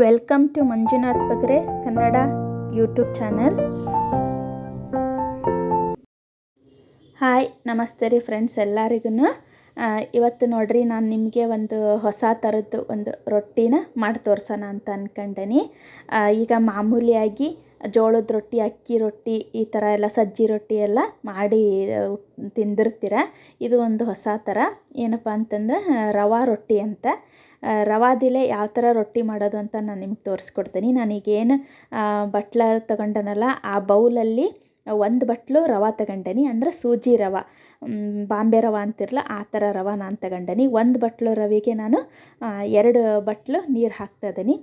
Welcome to Manjunath Bagre Kannada YouTube channel hi ನಮಸ್ತೆ ರೀ friends ಎಲ್ಲರಿಗೂ ಇವತ್ತು ನೋಡ್ರಿ ನಾನು ನಿಮಗೆ ಒಂದು ಹೊಸ ಥರದ್ದು ಒಂದು ರೊಟ್ಟಿನ ಮಾಡಿ ತೋರ್ಸೋಣ ಅಂತ ಅಂದ್ಕೊಂಡೇನಿ ಈಗ ಮಾಮೂಲಿಯಾಗಿ ಜೋಳದ ರೊಟ್ಟಿ, ಅಕ್ಕಿ ರೊಟ್ಟಿ ಈ ಥರ ಎಲ್ಲ, ಸಜ್ಜಿ ರೊಟ್ಟಿ ಎಲ್ಲ ಮಾಡಿ ತಿಂದಿರ್ತೀರ. ಇದು ಒಂದು ಹೊಸ ಥರ. ಏನಪ್ಪ ಅಂತಂದ್ರೆ ರವಾ ರೊಟ್ಟಿ ಅಂತ. ರವಾದಿಲೆ ಯಾವ ಥರ ರೊಟ್ಟಿ ಮಾಡೋದು ಅಂತ ನಾನು ನಿಮ್ಗೆ ತೋರಿಸ್ಕೊಡ್ತೀನಿ. ನನಗೇನು ಬಟ್ಲ ತಗೊಂಡನಲ್ಲ, ಆ ಬೌಲಲ್ಲಿ ಒಂದು ಬಟ್ಲು ರವೆ ತಗೊಂಡೇನಿ. ಅಂದ್ರೆ ಸೂಜಿ ರವೆ. ಬಾಂಬೆ ರವೆ ಅಂತಿರಲ್ಲ, ಆ ಥರ ರವೆ ನಾನು ತಗೊಂಡೇನಿ. ಒಂದು ಬಟ್ಲು ರವೆಗೆ ನಾನು ಎರಡು ಬಟ್ಲು ನೀರು ಹಾಕ್ತಾ ಇದ್ದೀನಿ.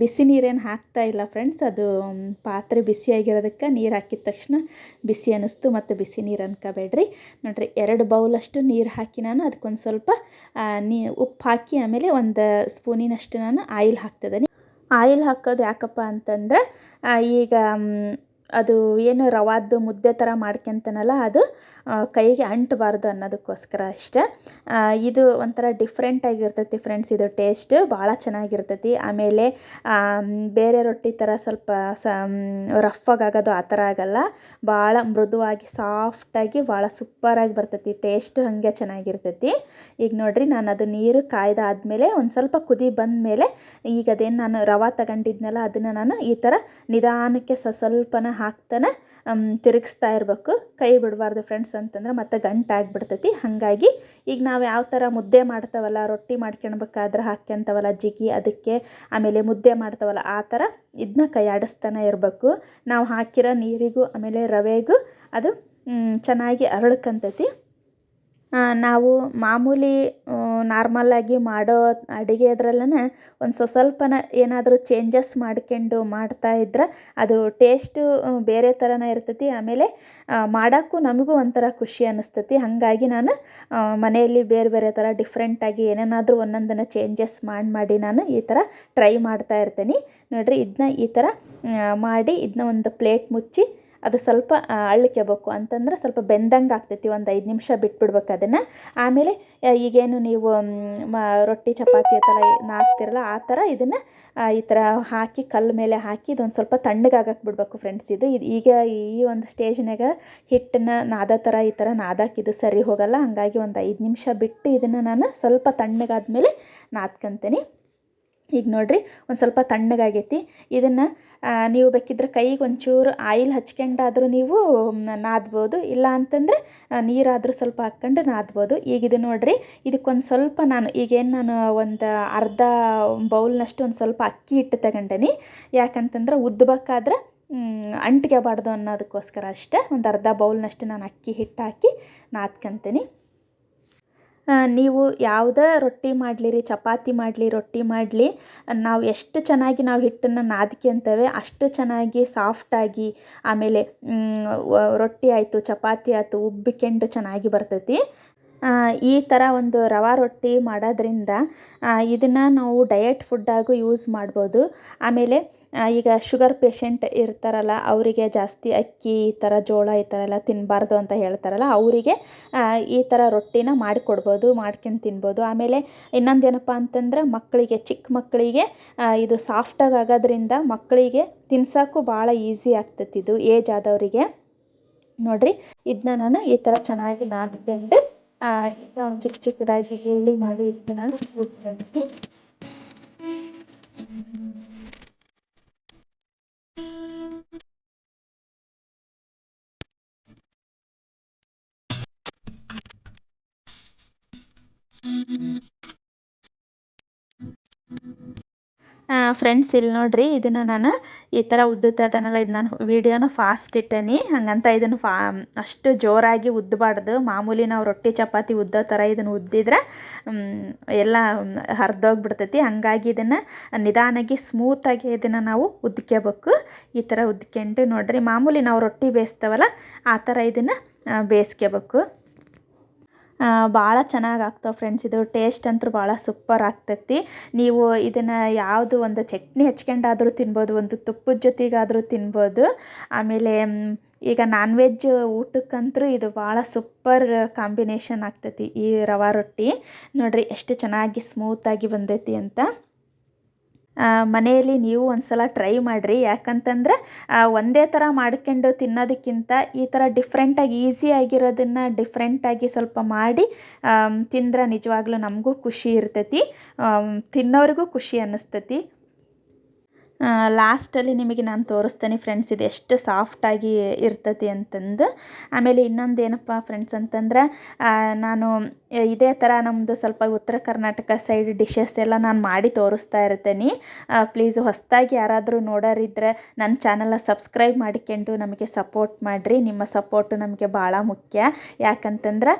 ಬಿಸಿ ನೀರೇನು ಹಾಕ್ತಾ ಇಲ್ಲ ಫ್ರೆಂಡ್ಸ್ ಅದು ಪಾತ್ರೆ ಬಿಸಿಯಾಗಿರೋದಕ್ಕೆ ನೀರು ಹಾಕಿದ ತಕ್ಷಣ ಬಿಸಿ ಅನ್ನಿಸ್ತು ಮತ್ತು ಬಿಸಿ ನೀರು ಅನ್ಕೋಬೇಡ್ರಿ. ನೋಡಿರಿ, ಎರಡು ಬೌಲಷ್ಟು ನೀರು ಹಾಕಿ ನಾನು ಅದಕ್ಕೊಂದು ಸ್ವಲ್ಪ ನೀ, ಉಪ್ಪು ಹಾಕಿ ಆಮೇಲೆ ಒಂದು ಸ್ಪೂನಿನಷ್ಟು ನಾನು ಆಯಿಲ್ ಹಾಕ್ತಿದ್ದೀನಿ. ಆಯಿಲ್ ಹಾಕೋದು ಯಾಕಪ್ಪ ಅಂತಂದ್ರೆ ಈಗ ಅದು ಏನು ರವಾದ್ದು ಮುದ್ದೆ ಥರ ಮಾಡ್ಕೊಂತನಲ್ಲ ಅದು ಕೈಗೆ ಅಂಟಬಾರ್ದು ಅನ್ನೋದಕ್ಕೋಸ್ಕರ ಅಷ್ಟೆ. ಇದು ಒಂಥರ ಡಿಫ್ರೆಂಟ್ ಆಗಿರ್ತೈತಿ ಫ್ರೆಂಡ್ಸ್ ಇದು ಟೇಸ್ಟ್ ಭಾಳ ಚೆನ್ನಾಗಿರ್ತೈತಿ. ಆಮೇಲೆ ಬೇರೆ ರೊಟ್ಟಿ ಥರ ಸ್ವಲ್ಪ ಸ ರಫಾಗಿ ಆಗೋದು ಆ ಥರ ಆಗಲ್ಲ. ಭಾಳ ಮೃದುವಾಗಿ ಸಾಫ್ಟಾಗಿ ಭಾಳ ಸೂಪರಾಗಿ ಬರ್ತೈತಿ ಟೇಸ್ಟ್ ಹಾಗೆ ಚೆನ್ನಾಗಿರ್ತೈತಿ. ಈಗ ನೋಡಿರಿ, ನಾನು ಅದು ನೀರು ಕಾಯ್ದಾದ್ಮೇಲೆ ಒಂದು ಸ್ವಲ್ಪ ಕುದಿ ಬಂದ ಮೇಲೆ ಈಗ ಅದೇನು ನಾನು ರವಾ ತಗೊಂಡಿದ್ನಲ್ಲ, ಅದನ್ನು ನಾನು ಈ ಥರ ನಿಧಾನಕ್ಕೆ ಸ, ಸ್ವಲ್ಪನ ಹಾಕ್ತಾನೆ ತಿರುಗಿಸ್ತಾ ಇರಬೇಕು. ಕೈ ಬಿಡಬಾರ್ದು ಫ್ರೆಂಡ್ಸ್ ಅಂತಂದ್ರೆ ಮತ್ತೆ ಗಂಟು ಆಗಿಬಿಡ್ತೈತಿ. ಹಾಗಾಗಿ ಈಗ ನಾವು ಯಾವ ಥರ ಮುದ್ದೆ ಮಾಡ್ತಾವಲ್ಲ, ರೊಟ್ಟಿ ಮಾಡ್ಕೊಳ್ಬೇಕಾದ್ರೆ ಹಾಕ್ಯಂತವಲ್ಲ ಜಿಗಿ ಅದಕ್ಕೆ, ಆಮೇಲೆ ಮುದ್ದೆ ಮಾಡ್ತಾವಲ್ಲ, ಆ ಥರ ಇದನ್ನ ಕೈ ಆಡಿಸ್ತಾನೆ ಇರಬೇಕು. ನಾವು ಹಾಕಿರೋ ನೀರಿಗೂ, ಆಮೇಲೆ ರವೆಗೂ ಅದು ಚೆನ್ನಾಗಿ ಅರಳ್ಕಂತೈತಿ. ನಾವು ಮಾಮೂಲಿ ನಾರ್ಮಲ್ಲಾಗಿ ಮಾಡೋ ಅಡುಗೆ ಅದ್ರಲ್ಲೇ ಒಂದು ಸ್ವ ಸ್ವಲ್ಪ ಏನಾದರೂ ಚೇಂಜಸ್ ಮಾಡ್ಕೊಂಡು ಮಾಡ್ತಾ ಇದ್ರೆ ಅದು ಟೇಸ್ಟು ಬೇರೆ ಥರನೇ ಇರ್ತೈತಿ. ಆಮೇಲೆ ಮಾಡೋಕ್ಕೂ ನಮಗೂ ಒಂಥರ ಖುಷಿ ಅನ್ನಿಸ್ತೈತಿ ಹಾಗಾಗಿ ನಾನು ಮನೆಯಲ್ಲಿ ಬೇರೆ ಬೇರೆ ಥರ ಡಿಫ್ರೆಂಟಾಗಿ ಏನೇನಾದರೂ ಒಂದೊಂದನ್ನು ಚೇಂಜಸ್ ಮಾಡಿ ಮಾಡಿ ನಾನು ಈ ಥರ ಟ್ರೈ ಮಾಡ್ತಾ ಇರ್ತೀನಿ. ನೋಡಿರಿ ಇದನ್ನ ಈ ಥರ ಮಾಡಿ ಇದನ್ನ ಒಂದು ಪ್ಲೇಟ್ ಮುಚ್ಚಿ ಅದು ಸ್ವಲ್ಪ ಅಳ್ಕ್ಯಬೇಕು ಅಂತಂದ್ರೆ ಸ್ವಲ್ಪ ಬೆಂದಂಗೆ ಆಗ್ತೈತಿ, ಒಂದು ಐದು ನಿಮಿಷ ಬಿಟ್ಬಿಡ್ಬೇಕು ಅದನ್ನು. ಆಮೇಲೆ ಈಗೇನು ನೀವು, ಮ ರೊಟ್ಟಿ, ಚಪಾತಿ ಆ ಥರ ನಾದ್ತಿರಲ್ಲ ಆ ಥರ ಇದನ್ನು ಈ ಥರ ಹಾಕಿ ಕಲ್ಲು ಮೇಲೆ ಹಾಕಿ ಇದೊಂದು ಸ್ವಲ್ಪ ತಣ್ಣಗಾಗಕ್ಕೆ ಬಿಡಬೇಕು ಫ್ರೆಂಡ್ಸ್ ಇದು ಇದು ಈಗ ಈ ಒಂದು ಸ್ಟೇಜ್ನಾಗ ಹಿಟ್ಟನ್ನ ನಾದ ಥರ, ಈ ಥರ ನಾದಾಕಿದು ಸರಿ ಹೋಗಲ್ಲ. ಹಾಗಾಗಿ ಒಂದು ಐದು ನಿಮಿಷ ಬಿಟ್ಟು ಇದನ್ನು ನಾನು ಸ್ವಲ್ಪ ತಣ್ಣಗಾದ ಮೇಲೆ ನಾದ್ಕೊಂತೀನಿ. ಈಗ ನೋಡಿರಿ, ಒಂದು ಸ್ವಲ್ಪ ತಣ್ಣಗಾಗೈತಿ. ಇದನ್ನು ನೀವು ಬೇಕಿದ್ರೆ ಕೈಗೆ ಒಂಚೂರು ಆಯಿಲ್ ಹಚ್ಕೊಂಡಾದರೂ ನೀವು ನಾದ್ಬೋದು. ಇಲ್ಲ ಅಂತಂದರೆ ನೀರಾದರೂ ಸ್ವಲ್ಪ ಹಾಕ್ಕೊಂಡು ನಾದ್ಬೋದು. ಈಗ ಇದು ನೋಡಿರಿ, ಇದಕ್ಕೊಂದು ಸ್ವಲ್ಪ ನಾನು, ಈಗೇನು ನಾನು ಒಂದು ಅರ್ಧ ಬೌಲ್ನಷ್ಟು ಒಂದು ಸ್ವಲ್ಪ ಅಕ್ಕಿ ಹಿಟ್ಟು ತಗೊಂಡೇನಿ. ಯಾಕಂತಂದ್ರೆ ಉದ್ದಬೇಕಾದ್ರೆ ಅಂಟಿಗೆಬಾರ್ದು ಅನ್ನೋದಕ್ಕೋಸ್ಕರ ಅಷ್ಟೇ. ಒಂದು ಅರ್ಧ ಬೌಲ್ನಷ್ಟು ನಾನು ಅಕ್ಕಿ ಹಿಟ್ಟು ಹಾಕಿ ನಾದ್ಕೊಂತೀನಿ. ನೀವು ಯಾವುದೇ ರೊಟ್ಟಿ ಮಾಡಲಿ ರೀ ಚಪಾತಿ ಮಾಡಲಿ, ರೊಟ್ಟಿ ಮಾಡಲಿ, ನಾವು ಎಷ್ಟು ಚೆನ್ನಾಗಿ ನಾವು ಹಿಟ್ಟನ್ನು ನಾದ್ಕೊಂತೇವೆ ಅಷ್ಟು ಚೆನ್ನಾಗಿ ಸಾಫ್ಟಾಗಿ ಆಮೇಲೆ ರೊಟ್ಟಿ ಆಯಿತು, ಚಪಾತಿ ಆಯ್ತು, ಉಬ್ಬಿಕೊಂಡು ಚೆನ್ನಾಗಿ ಬರ್ತೈತಿ. ಈ ಥರ ಒಂದು ರವೆ ರೊಟ್ಟಿ ಮಾಡೋದ್ರಿಂದ ಇದನ್ನು ನಾವು ಡಯಟ್ ಫುಡ್ಡಾಗೂ ಯೂಸ್ ಮಾಡ್ಬೋದು. ಆಮೇಲೆ ಈಗ ಶುಗರ್ ಪೇಷಂಟ್ ಇರ್ತಾರಲ್ಲ, ಅವರಿಗೆ ಜಾಸ್ತಿ ಅಕ್ಕಿ, ಈ ಥರ ಜೋಳ, ಈ ಥರ ಎಲ್ಲ ತಿನ್ನಬಾರ್ದು ಅಂತ ಹೇಳ್ತಾರಲ್ಲ, ಅವರಿಗೆ ಈ ಥರ ರೊಟ್ಟಿನ ಮಾಡಿಕೊಡ್ಬೋದು, ಮಾಡ್ಕೊಂಡು ತಿನ್ಬೋದು. ಆಮೇಲೆ ಇನ್ನೊಂದು ಏನಪ್ಪ ಅಂತಂದ್ರೆ, ಮಕ್ಕಳಿಗೆ ಚಿಕ್ಕ ಮಕ್ಕಳಿಗೆ ಇದು ಸಾಫ್ಟಾಗಿ ಆಗೋದ್ರಿಂದ ಮಕ್ಕಳಿಗೆ ತಿನ್ಸೋಕ್ಕೂ ಭಾಳ ಈಸಿ ಆಗ್ತೈತಿ ಇದು ಏಜ್ ಆದವರಿಗೆ. ನೋಡಿರಿ ಇದನ್ನ ನಾನು ಈ ಥರ ಚೆನ್ನಾಗಿ ನಾದ್ಕೊಂಡು ಈಗ ಒಂದು ಚಿಕ್ಕ ಚಿಕ್ಕದಾಗಿ ಎಳ್ಳಿ ಮಾಡಿ ಫ್ರೆಂಡ್ಸ್ ಇಲ್ಲಿ ನೋಡಿರಿ, ಇದನ್ನು ನಾನು ಈ ಥರ ಉದ್ದುತ್ತದನಲ್ಲ ಇದು ನಾನು ವೀಡಿಯೋನ ಫಾಸ್ಟ್ ಇಟ್ಟೇನಿ. ಹಾಗಂತ ಇದನ್ನು ಫಾ ಅಷ್ಟು ಜೋರಾಗಿ ಉದ್ದಬಾರ್ದು ಮಾಮೂಲಿ ನಾವು ರೊಟ್ಟಿ, ಚಪಾತಿ ಉದ್ದೋ ಥರ ಇದನ್ನು ಉದ್ದಿದ್ರೆ ಎಲ್ಲ ಹರಿದೋಗ್ಬಿಡ್ತೈತಿ. ಹಾಗಾಗಿ ಇದನ್ನು ನಿಧಾನಾಗಿ ಸ್ಮೂತಾಗಿ ಇದನ್ನು ನಾವು ಉದ್ಕೋಬೇಕು ಈ ಥರ ಉದ್ಕೊಂಡು ನೋಡಿರಿ, ಮಾಮೂಲಿ ನಾವು ರೊಟ್ಟಿ ಬೇಯಿಸ್ತೇವಲ್ಲ, ಆ ಥರ ಇದನ್ನು ಬೇಯಿಸ್ಕೋಬೇಕು ಭಾಳ ಚೆನ್ನಾಗಿ ಆಗ್ತಾವೆ ಫ್ರೆಂಡ್ಸ್ ಇದು ಟೇಸ್ಟ್ ಅಂತೂ ಭಾಳ ಸೂಪರ್ ಆಗ್ತೈತಿ. ನೀವು ಇದನ್ನು ಯಾವುದು ಒಂದು ಚಟ್ನಿ ಹಚ್ಕೊಂಡಾದರೂ ತಿನ್ಬೋದು, ಒಂದು ತುಪ್ಪದ ಜೊತೆಗಾದರೂ ತಿನ್ಬೋದು. ಆಮೇಲೆ ಈಗ ನಾನ್ ವೆಜ್ ಊಟಕ್ಕಂತೂ ಇದು ಭಾಳ ಸೂಪರ್ ಕಾಂಬಿನೇಷನ್ ಆಗ್ತೈತಿ ಈ ರವಾ ರೊಟ್ಟಿ. ನೋಡಿರಿ, ಎಷ್ಟು ಚೆನ್ನಾಗಿ ಸ್ಮೂತಾಗಿ ಬಂದೈತಿ ಅಂತ. ಮನೆಯಲ್ಲಿ ನೀವು ಒಂದು ಸಲ ಟ್ರೈ ಮಾಡಿರಿ. ಯಾಕಂತಂದರೆ ಒಂದೇ ಥರ ಮಾಡ್ಕೊಂಡು ತಿನ್ನೋದಕ್ಕಿಂತ ಈ ಥರ ಡಿಫ್ರೆಂಟಾಗಿ ಈಸಿ ಆಗಿರೋದನ್ನು ಡಿಫ್ರೆಂಟಾಗಿ ಸ್ವಲ್ಪ ಮಾಡಿ ತಿಂದ್ರೆ ನಿಜವಾಗ್ಲೂ ನಮಗೂ ಖುಷಿ ಇರ್ತೈತಿ. ತಿನ್ನೋರಿಗೂ ಖುಷಿ ಅನ್ನಿಸ್ತೈತಿ. ಲಾಸ್ಟಲ್ಲಿ ನಿಮಗೆ ನಾನು ತೋರಿಸ್ತೇನೆ ಫ್ರೆಂಡ್ಸ್, ಇದು ಎಷ್ಟು ಸಾಫ್ಟಾಗಿ ಇರ್ತತಿ ಅಂತಂದು. ಆಮೇಲೆ ಇನ್ನೊಂದು ಏನಪ್ಪ ಫ್ರೆಂಡ್ಸ್ ಅಂತಂದ್ರೆ ನಾನು ಇದೇ ಥರ ನಮ್ಮದು ಸ್ವಲ್ಪ ಉತ್ತರ ಕರ್ನಾಟಕ ಸೈಡ್ ಡಿಶಸ್ ಎಲ್ಲ ನಾನು ಮಾಡಿ ತೋರಿಸ್ತಾ ಇರ್ತೇನೆ. ಪ್ಲೀಸ್ ಹೊಸದಾಗಿ ಯಾರಾದರೂ ನೋಡೋರಿದ್ರೆ ನನ್ನ ಚಾನಲ್ನ ಸಬ್ಸ್ಕ್ರೈಬ್ ಮಾಡಿಕೊಂಡು ನಮಗೆ ಸಪೋರ್ಟ್ ಮಾಡಿರಿ. ನಿಮ್ಮ ಸಪೋರ್ಟು ನಮಗೆ ಭಾಳ ಮುಖ್ಯ. ಯಾಕಂತಂದ್ರೆ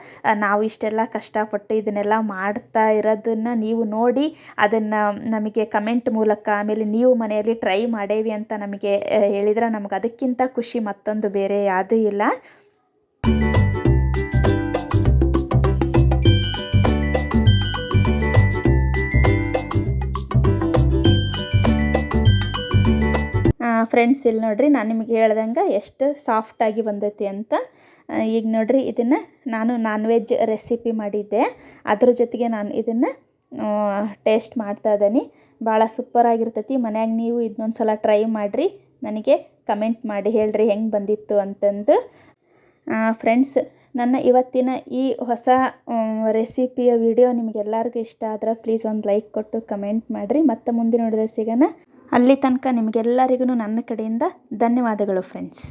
ನಾವು ಇಷ್ಟೆಲ್ಲ ಕಷ್ಟಪಟ್ಟು ಇದನ್ನೆಲ್ಲ ಮಾಡ್ತಾ ಇರೋದನ್ನು ನೀವು ನೋಡಿ ಅದನ್ನು ನಮಗೆ ಕಮೆಂಟ್ ಮೂಲಕ, ಆಮೇಲೆ ನೀವು ಮನೆಯಲ್ಲಿ ಟ್ರೈ ಮಾಡೇವಿ ಅಂತ ನಮಗೆ ಹೇಳಿದ್ರೆ ನಮ್ಗೆ ಅದಕ್ಕಿಂತ ಖುಷಿ ಮತ್ತೊಂದು ಬೇರೆ ಯಾವುದೂ ಇಲ್ಲ. ಫ್ರೆಂಡ್ಸ್ ಇಲ್ಲಿ ನೋಡ್ರಿ, ನಾನು ನಿಮಗೆ ಹೇಳ್ದಂಗೆ ಎಷ್ಟು ಸಾಫ್ಟಾಗಿ ಬಂದೈತಿ ಅಂತ ಈಗ ನೋಡ್ರಿ ಇದನ್ನು ನಾನು ನಾನ್ ವೆಜ್ ರೆಸಿಪಿ ಮಾಡಿದ್ದೆ. ಅದ್ರ ಜೊತೆಗೆ ನಾನು ಇದನ್ನು ಟೇಸ್ಟ್ ಮಾಡ್ತಾ ಇದ್ದೀನಿ. ಭಾಳ ಸೂಪರಾಗಿರ್ತೈತಿ ಮನ್ಯಾಗ ನೀವು ಇದನ್ನೊಂದು ಸಲ ಟ್ರೈ ಮಾಡಿರಿ. ನನಗೆ ಕಮೆಂಟ್ ಮಾಡಿ ಹೇಳ್ರಿ ಹೆಂಗೆ ಬಂದಿತ್ತು ಅಂತಂದು. ಫ್ರೆಂಡ್ಸ್ ನನ್ನ ಇವತ್ತಿನ ಈ ಹೊಸ ರೆಸಿಪಿಯ ವಿಡಿಯೋ ನಿಮಗೆಲ್ಲರಿಗೂ ಇಷ್ಟ ಆದ್ರೆ ಪ್ಲೀಸ್ ಒಂದು ಲೈಕ್ ಕೊಟ್ಟು ಕಮೆಂಟ್ ಮಾಡಿರಿ. ಮತ್ತೆ ಮುಂದಿನ ಹೊಡೆದ ಸಿಗೋಣ. ಅಲ್ಲಿ ತನಕ ನಿಮಗೆಲ್ಲರಿಗೂ ನನ್ನ ಕಡೆಯಿಂದ ಧನ್ಯವಾದಗಳು ಫ್ರೆಂಡ್ಸ್